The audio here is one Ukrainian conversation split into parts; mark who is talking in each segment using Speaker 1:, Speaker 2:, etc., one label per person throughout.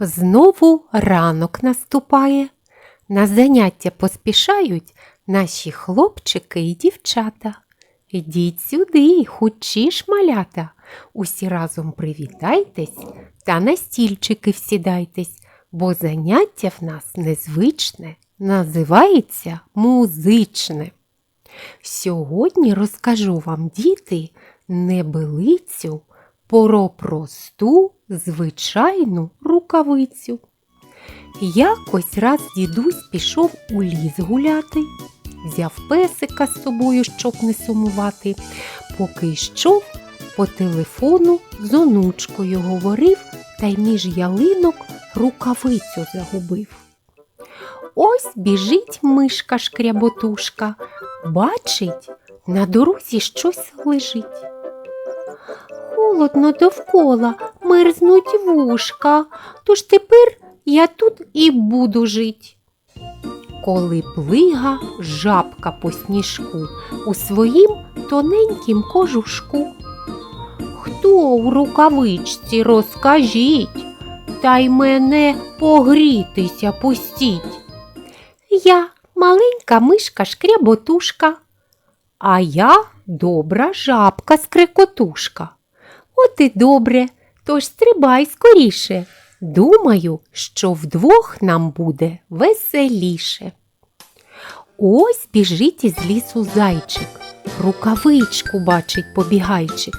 Speaker 1: Знову ранок наступає. На заняття поспішають наші хлопчики і дівчата. Ідіть сюди, хучі малята. Усі разом привітайтесь та на стільчики всідайтесь, бо заняття в нас незвичне, називається музичне. Сьогодні розкажу вам, діти, небелицю про просту звичайну рукавицю. Якось раз дідусь пішов у ліс гуляти, взяв песика з собою, щоб не сумувати, поки йшов по телефону з онучкою говорив та й між ялинок рукавицю загубив. Ось біжить мишка шкряботушка, бачить, на дорозі щось лежить. Холодно довкола, мерзнуть вушка, тож тепер я тут і буду жить. Коли плига жабка по сніжку у своїм тоненькім кожушку. Хто у рукавичці розкажіть, та й мене погрітися пустіть. Я маленька мишка шкряботушка, а я добра жабка скрекотушка. От і добре, тож стрибай скоріше. Думаю, що вдвох нам буде веселіше. Ось біжить із лісу зайчик, рукавичку бачить побігайчик.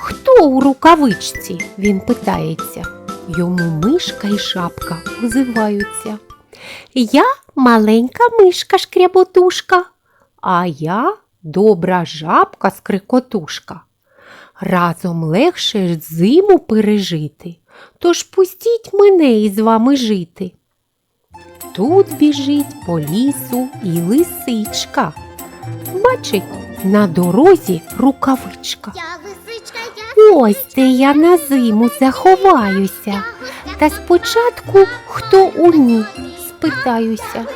Speaker 1: Хто у рукавичці? він питається. Йому мишка і шапка озиваються. Я маленька мишка шкряботушка, а я добра жабка скрикотушка. Разом легше зиму пережити, тож пустіть мене із вами жити. Тут біжить по лісу і лисичка. Бачить, на дорозі рукавичка.
Speaker 2: Я лисичка, я
Speaker 1: Ось де я на зиму заховаюся. Та спочатку хто у ній спитаюся.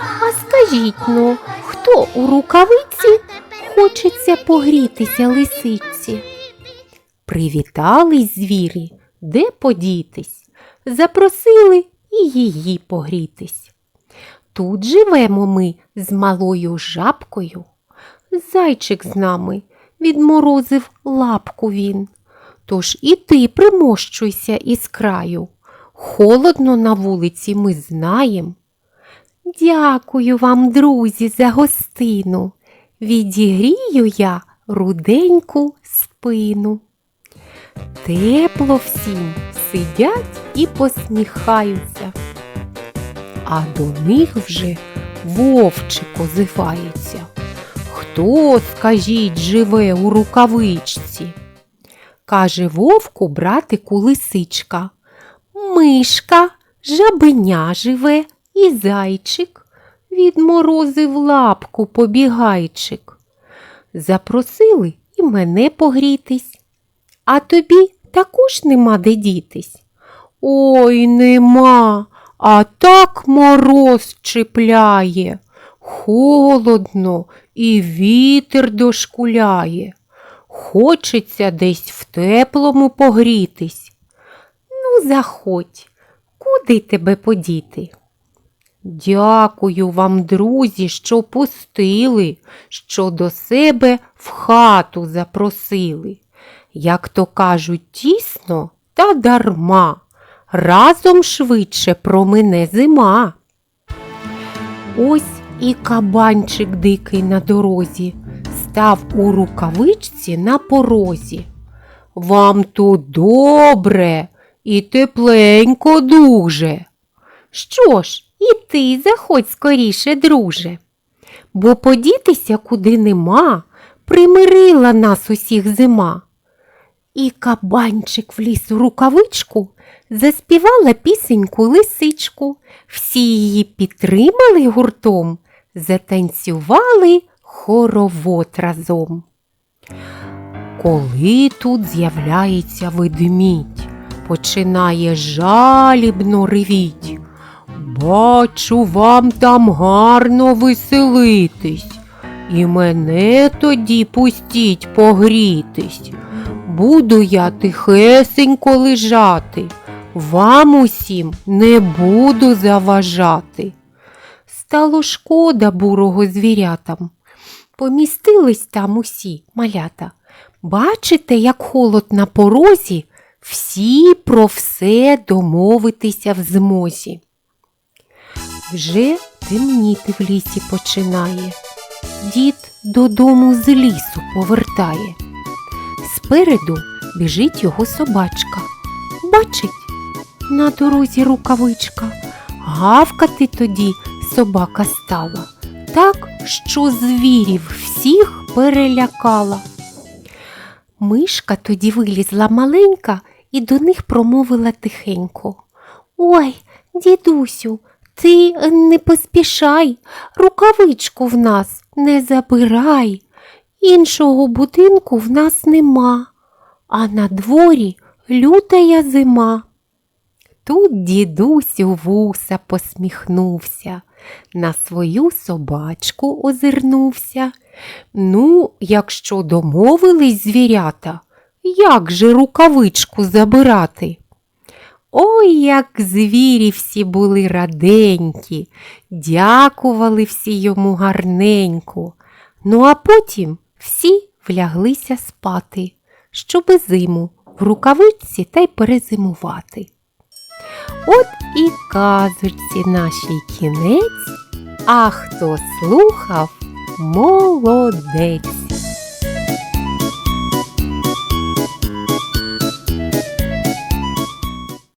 Speaker 1: А скажіть ну, хто у рукавиці хочеться погрітися лисичці? Привітались звірі, де подітись, запросили і її погрітись. Тут живемо ми з малою жабкою. Зайчик з нами відморозив лапку він. Тож і ти примощуйся із краю. Холодно на вулиці ми знаєм. Дякую вам, друзі, за гостину. Відігрію я руденьку спину. Тепло всім сидять і посміхаються, а до них вже вовчик озивається. Хто, скажіть, живе у рукавичці? Каже вовку братику лисичка. Мишка, жабеня живе і зайчик. Відморозив лапку побігайчик. Запросили і мене погрітись. А тобі також нема де дітись. Ой, нема, а так мороз чіпляє. Холодно і вітер дошкуляє. Хочеться десь в теплому погрітись. Ну, заходь, куди тебе подіти? Дякую вам, друзі, що пустили, що до себе в хату запросили. Як то кажуть, тісно та дарма, разом швидше промине зима. Ось і кабанчик дикий на дорозі став у рукавичці на порозі. Вам тут добре і тепленько дуже. Що ж, і ти заходь скоріше, друже, бо подітися куди нема, примирила нас усіх зима. І кабанчик вліз у рукавичку, заспівала пісеньку лисичку. Всі її підтримали гуртом, затанцювали хоровод разом. Коли тут з'являється ведмідь, починає жалібно ревіть. Бачу, вам там гарно веселитись, і мене тоді пустіть погрітись. Буду я тихесенько лежати, вам усім не буду заважати. Стало шкода бурого звірятам. Помістились там усі малята. Бачите, як холод на порозі, всі про все домовитися в змозі. Вже темніти в лісі починає. Дід додому з лісу повертає. Спереду біжить його собачка. Бачить, на дорозі рукавичка. Гавкати тоді собака стала, так, що звірів всіх перелякала. Мишка тоді вилізла маленька і до них промовила тихенько. Ой, дідусю, ти не поспішай, рукавичку в нас не забирай. Іншого будинку в нас нема, а на дворі лютая зима. Тут дідусь у вуса посміхнувся, на свою собачку озирнувся. Ну, якщо домовились звірята, як же рукавичку забирати? Ой, як звірі всі були раденькі, дякували всі йому гарненько. Ну а потім всі вляглися спати, щоби зиму в рукавичці та й перезимувати. От і казочці нашій кінець, а хто слухав, молодець.